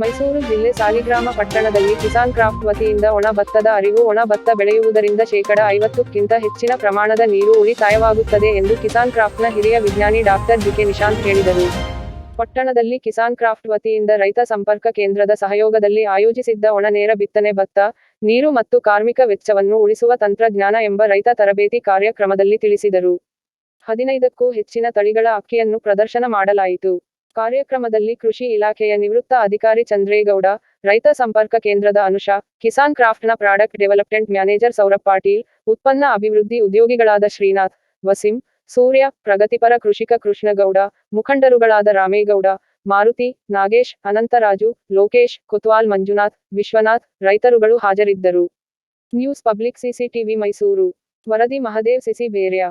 ಮೈಸೂರು ಜಿಲ್ಲೆ ಸಾಲಿಗ್ರಾಮ ಪಟ್ಟಣದಲ್ಲಿ ಕಿಸಾನ್ ಕ್ರಾಫ್ಟ್ ವತಿಯಿಂದ ಒಣ ಭತ್ತದ ಅರಿವು, ಒಣ ಭತ್ತ ಬೆಳೆಯುವುದರಿಂದ ಶೇಕಡ ಐವತ್ತಕ್ಕಿಂತ ಹೆಚ್ಚಿನ ಪ್ರಮಾಣದ ನೀರು ಉಳಿತಾಯವಾಗುತ್ತದೆ ಎಂದು ಕಿಸಾನ್ ಕ್ರಾಫ್ಟ್ನ ಹಿರಿಯ ವಿಜ್ಞಾನಿ ಡಾಕ್ಟರ್ ಜಿಕೆ ನಿಶಾಂತ್ ಹೇಳಿದರು. ಪಟ್ಟಣದಲ್ಲಿ ಕಿಸಾನ್ ಕ್ರಾಫ್ಟ್ ವತಿಯಿಂದ ರೈತ ಸಂಪರ್ಕ ಕೇಂದ್ರದ ಸಹಯೋಗದಲ್ಲಿ ಆಯೋಜಿಸಿದ್ದ ಒಣ ನೇರ ಬಿತ್ತನೆ ಭತ್ತ, ನೀರು ಮತ್ತು ಕಾರ್ಮಿಕ ವೆಚ್ಚವನ್ನು ಉಳಿಸುವ ತಂತ್ರಜ್ಞಾನ ಎಂಬ ರೈತ ತರಬೇತಿ ಕಾರ್ಯಕ್ರಮದಲ್ಲಿ ತಿಳಿಸಿದರು. ಹದಿನೈದಕ್ಕೂ ಹೆಚ್ಚಿನ ತಳಿಗಳ ಅಕ್ಕಿಯನ್ನು ಪ್ರದರ್ಶನ ಮಾಡಲಾಯಿತು. ಕಾರ್ಯಕ್ರಮದಲ್ಲಿ ಕೃಷಿ ಇಲಾಖೆಯ ನಿವೃತ್ತ ಅಧಿಕಾರಿ ಚಂದ್ರೇಗೌಡ, ರೈತ ಸಂಪರ್ಕ ಕೇಂದ್ರದ Anusha, Kisan ಕ್ರಾಫ್ಟ್ನ product development manager Saurabh Patil, ಉತ್ಪನ್ನ ಅಭಿವೃದ್ಧಿ ಉದ್ಯೋಗಿಗಳಾದ ಶ್ರೀನಾಥ್, ವಸಿಂ, ಸೂರ್ಯ, ಪ್ರಗತಿಪರ ಕೃಷಿಕ ಕೃಷ್ಣಗೌಡ, ಮುಖಂಡರುಗಳಾದ ರಾಮೇಗೌಡ, ಮಾರುತಿ, ನಾಗೇಶ್, ಅನಂತರಾಜು, ಲೋಕೇಶ್, ಕುತ್ವಾಲ್ ಮಂಜುನಾಥ್, ವಿಶ್ವನಾಥ್ ರೈತರುಗಳು ಹಾಜರಿದ್ದರು. News public CCTV Mysuru. ವರದಿ ಮಹದೇವ್, ಸಿಸಿ ಬೇರ್ಯ.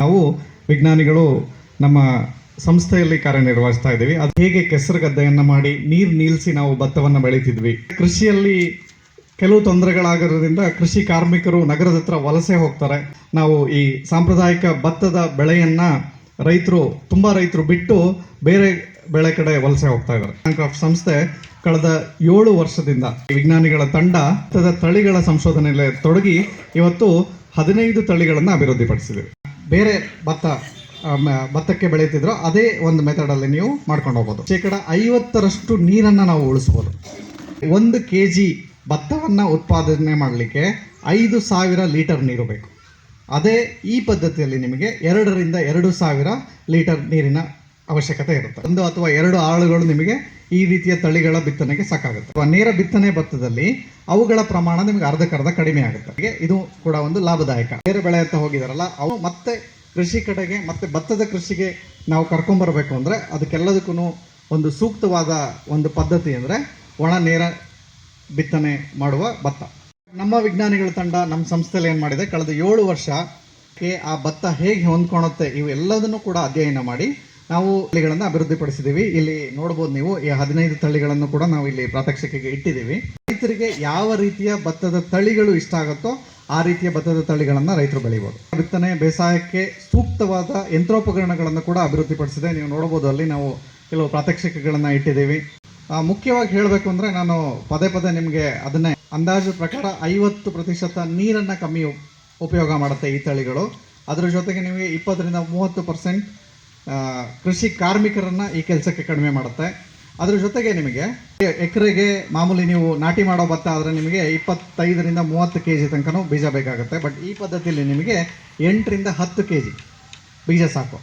ನಾವು ವಿಜ್ಞಾನಿಗಳು ನಮ್ಮ ಸಂಸ್ಥೆಯಲ್ಲಿ ಕಾರ್ಯನಿರ್ವಹಿಸ್ತಾ ಇದ್ದೀವಿ. ಅದು ಹೇಗೆ ಕೆಸರು ಗದ್ದೆಯನ್ನು ಮಾಡಿ ನೀರು ನಿಲ್ಲಿಸಿ ನಾವು ಭತ್ತವನ್ನು ಬೆಳೀತಿದ್ವಿ. ಕೃಷಿಯಲ್ಲಿ ಕೆಲವು ತೊಂದರೆಗಳಾಗಿರೋದ್ರಿಂದ ಕೃಷಿ ಕಾರ್ಮಿಕರು ನಗರದ ಹತ್ರ ವಲಸೆ ಹೋಗ್ತಾರೆ. ನಾವು ಈ ಸಾಂಪ್ರದಾಯಿಕ ಭತ್ತದ ಬೆಳೆಯನ್ನು ರೈತರು, ತುಂಬ ರೈತರು ಬಿಟ್ಟು ಬೇರೆ ಬೆಳೆ ಕಡೆ ವಲಸೆ ಹೋಗ್ತಾ ಇದ್ದಾರೆ. ಬ್ಯಾಂಕ್ ಸಂಸ್ಥೆ ಕಳೆದ ಏಳು ವರ್ಷದಿಂದ ವಿಜ್ಞಾನಿಗಳ ತಂಡ ಭತ್ತದ ತಳಿಗಳ ಸಂಶೋಧನೆಯಲ್ಲಿ ತೊಡಗಿ ಇವತ್ತು ಹದಿನೈದು ತಳಿಗಳನ್ನು ಅಭಿವೃದ್ಧಿಪಡಿಸಿದೆ. ಬೇರೆ ಭತ್ತ ಭತ್ತಕ್ಕೆ ಬೆಳೀತಿದ್ರು ಅದೇ ಒಂದು ಮೆಥಡಲ್ಲಿ ನೀವು ಮಾಡ್ಕೊಂಡು ಹೋಗ್ಬೋದು. ಶೇಕಡ ಐವತ್ತರಷ್ಟು ನೀರನ್ನು ನಾವು ಉಳಿಸ್ಬೋದು. ಒಂದು ಕೆ ಜಿ ಭತ್ತವನ್ನು ಉತ್ಪಾದನೆ ಮಾಡಲಿಕ್ಕೆ ಐದು ಸಾವಿರ ಲೀಟರ್ ನೀರು ಬೇಕು. ಅದೇ ಈ ಪದ್ಧತಿಯಲ್ಲಿ ನಿಮಗೆ ಎರಡರಿಂದ ಎರಡು ಸಾವಿರ ಲೀಟರ್ ನೀರಿನ ಅವಶ್ಯಕತೆ ಇರುತ್ತೆ. ಒಂದು ಅಥವಾ ಎರಡು ಆಳುಗಳು ನಿಮಗೆ ಈ ರೀತಿಯ ತಳಿಗಳ ಬಿತ್ತನೆಗೆ ಸಾಕಾಗುತ್ತೆ. ಅಥವಾ ನೇರ ಬಿತ್ತನೆ ಭತ್ತದಲ್ಲಿ ಅವುಗಳ ಪ್ರಮಾಣ ನಿಮಗೆ ಅರ್ಧಕ್ಕರ್ಧ ಕಡಿಮೆ ಆಗುತ್ತೆ. ಇದು ಕೂಡ ಒಂದು ಲಾಭದಾಯಕ. ಬೇರೆ ಅಂತ ಹೋಗಿದಾರಲ್ಲ, ಅವು ಮತ್ತೆ ಕೃಷಿ ಕಡೆಗೆ ಮತ್ತು ಭತ್ತದ ಕೃಷಿಗೆ ನಾವು ಕರ್ಕೊಂಬರಬೇಕು ಅಂದರೆ ಅದಕ್ಕೆಲ್ಲದಕ್ಕೂ ಒಂದು ಸೂಕ್ತವಾದ ಒಂದು ಪದ್ಧತಿ ಅಂದರೆ ಒಣ ನೇರ ಬಿತ್ತನೆ ಮಾಡುವ ಭತ್ತ. ನಮ್ಮ ವಿಜ್ಞಾನಿಗಳ ತಂಡ ನಮ್ಮ ಸಂಸ್ಥೆಯಲ್ಲಿ ಏನು ಮಾಡಿದೆ? ಕಳೆದ ಏಳು ವರ್ಷಕ್ಕೆ ಆ ಭತ್ತ ಹೇಗೆ ಹೊಂದ್ಕೊಳುತ್ತೆ ಇವೆಲ್ಲದನ್ನು ಕೂಡ ಅಧ್ಯಯನ ಮಾಡಿ ನಾವು ತಳಿಗಳನ್ನು ಅಭಿವೃದ್ಧಿಪಡಿಸಿದ್ದೀವಿ ಇಲ್ಲಿ ನೋಡ್ಬೋದು ನೀವು, ಈ ಹದಿನೈದು ತಳಿಗಳನ್ನು ಕೂಡ ನಾವು ಇಲ್ಲಿ ಪ್ರಾತ್ಯಕ್ಷಿಕೆಗೆ ಇಟ್ಟಿದ್ದೀವಿ. ರೈತರಿಗೆ ಯಾವ ರೀತಿಯ ಭತ್ತದ ತಳಿಗಳು ಇಷ್ಟ ಆಗುತ್ತೋ ಆ ರೀತಿಯ ಭತ್ತದ ತಳಿಗಳನ್ನು ರೈತರು ಬೆಳಿಬೋದು. ಬಿತ್ತನೆ ಬೇಸಾಯಕ್ಕೆ ಸೂಕ್ತವಾದ ಯಂತ್ರೋಪಕರಣಗಳನ್ನು ಕೂಡ ಅಭಿವೃದ್ಧಿಪಡಿಸಿದೆ. ನೀವು ನೋಡಬಹುದು ಅಲ್ಲಿ ನಾವು ಕೆಲವು ಪ್ರಾತ್ಯಕ್ಷಿಕೆಗಳನ್ನು ಇಟ್ಟಿದ್ದೀವಿ. ಮುಖ್ಯವಾಗಿ ಹೇಳಬೇಕು ಅಂದರೆ ನಾನು ಪದೇ ಪದೇ ನಿಮಗೆ ಅದನ್ನೇ ಅಂದಾಜು ಪ್ರಕಾರ ಐವತ್ತು ಪ್ರತಿಶತ ನೀರನ್ನು ಕಮ್ಮಿ ಉಪಯೋಗ ಮಾಡುತ್ತೆ ಈ ತಳಿಗಳು. ಅದರ ಜೊತೆಗೆ ನಿಮಗೆ ಇಪ್ಪತ್ತರಿಂದ ಮೂವತ್ತು ಪರ್ಸೆಂಟ್ ಕೃಷಿ ಕಾರ್ಮಿಕರನ್ನು ಈ ಕೆಲಸಕ್ಕೆ ಕಡಿಮೆ ಮಾಡುತ್ತೆ. ಅದ್ರ ಜೊತೆಗೆ ನಿಮಗೆ ಎಕರೆಗೆ ಮಾಮೂಲಿ ನೀವು ನಾಟಿ ಮಾಡೋ ಭತ್ತ ಆದರೆ ನಿಮಗೆ ಇಪ್ಪತ್ತೈದರಿಂದ ಮೂವತ್ತು ಕೆ ಜಿ ತನಕನೂ ಬೀಜ ಬೇಕಾಗುತ್ತೆ. ಬಟ್ ಈ ಪದ್ಧತಿಯಲ್ಲಿ ನಿಮಗೆ ಎಂಟರಿಂದ ಹತ್ತು ಕೆ ಜಿ ಬೀಜ ಸಾಕು.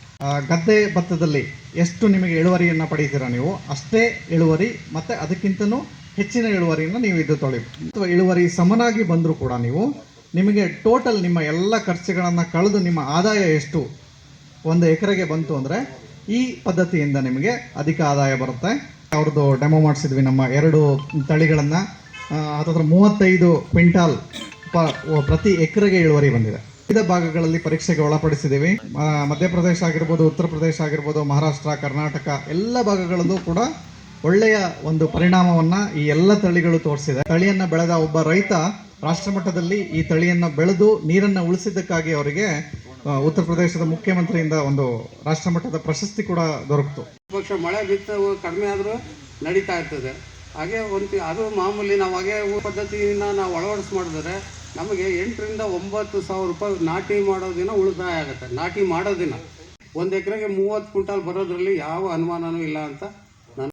ಗದ್ದೆ ಭತ್ತದಲ್ಲಿ ಎಷ್ಟು ನಿಮಗೆ ಇಳುವರಿಯನ್ನು ಪಡೀತೀರಾ ನೀವು? ಅಷ್ಟೇ ಇಳುವರಿ ಮತ್ತು ಅದಕ್ಕಿಂತನೂ ಹೆಚ್ಚಿನ ಇಳುವರಿಯನ್ನು ನೀವು ಇದು ತೊಳಿ ಅಥವಾ ಇಳುವರಿ ಸಮನಾಗಿ ಬಂದರೂ ಕೂಡ ನೀವು ನಿಮಗೆ ಟೋಟಲ್ ನಿಮ್ಮ ಎಲ್ಲ ಖರ್ಚುಗಳನ್ನು ಕಳೆದು ನಿಮ್ಮ ಆದಾಯ ಎಷ್ಟು? ಒಂದು ಎಕರೆಗೆ ಬಂತು ಅಂದರೆ ಈ ಪದ್ಧತಿಯಿಂದ ನಿಮಗೆ ಅಧಿಕ ಆದಾಯ ಬರುತ್ತೆ. ಅವ್ರದ್ದು ಡೆಮೋ ಮಾಡಿಸಿದ್ವಿ ನಮ್ಮ ಎರಡು ತಳಿಗಳನ್ನು. ಹತ್ತತ್ರ ಮೂವತ್ತೈದು ಕ್ವಿಂಟಾಲ್ ಪ ಪ್ರತಿ ಎಕರೆಗೆ ಇಳುವರಿ ಬಂದಿದೆ. ವಿವಿಧ ಭಾಗಗಳಲ್ಲಿ ಪರೀಕ್ಷೆಗೆ ಒಳಪಡಿಸಿದ್ದೀವಿ. ಮಧ್ಯಪ್ರದೇಶ ಆಗಿರ್ಬೋದು, ಉತ್ತರ ಪ್ರದೇಶ ಆಗಿರ್ಬೋದು, ಮಹಾರಾಷ್ಟ್ರ, ಕರ್ನಾಟಕ ಎಲ್ಲ ಭಾಗಗಳಲ್ಲೂ ಕೂಡ ಒಳ್ಳೆಯ ಒಂದು ಪರಿಣಾಮವನ್ನು ಈ ಎಲ್ಲ ತಳಿಗಳು ತೋರಿಸಿದೆ. ತಳಿಯನ್ನು ಬೆಳೆದ ಒಬ್ಬ ರೈತ ರಾಷ್ಟ್ರಮಟ್ಟದಲ್ಲಿ ಈ ತಳಿಯನ್ನು ಬೆಳೆದು ನೀರನ್ನು ಉಳಿಸಿದ್ದಕ್ಕಾಗಿ ಅವರಿಗೆ ಉತ್ತರ ಪ್ರದೇಶದ ಮುಖ್ಯಮಂತ್ರಿಯಿಂದ ಒಂದು ರಾಷ್ಟ್ರಮಟ್ಟದ ಪ್ರಶಸ್ತಿ ಕೂಡ ದೊರಕಿತು. ಪಕ್ಷ ಮಳೆ ಬಿತ್ತು ಕಡಿಮೆ ಆದರೂ ನಡೀತಾ ಇರ್ತದೆ. ಹಾಗೆ ಒಂದು ಅದು ಮಾಮೂಲಿ ನಾವು ಹಾಗೆ ಪದ್ಧತಿಯಿಂದ ನಾವು ಅಳವಡಿಸ್ ಮಾಡಿದ್ರೆ ನಮಗೆ ಎಂಟರಿಂದ ಒಂಬತ್ತು ಸಾವಿರ ರೂಪಾಯಿ ನಾಟಿ ಮಾಡೋ ದಿನ ಉಳಿತಾಯ ಆಗುತ್ತೆ. ನಾಟಿ ಮಾಡೋ ದಿನ. ಒಂದು ಎಕರೆಗೆ ಮೂವತ್ತು ಕ್ವಿಂಟಾಲ್ ಬರೋದ್ರಲ್ಲಿ ಯಾವ ಅನುಮಾನವೂ ಇಲ್ಲ ಅಂತ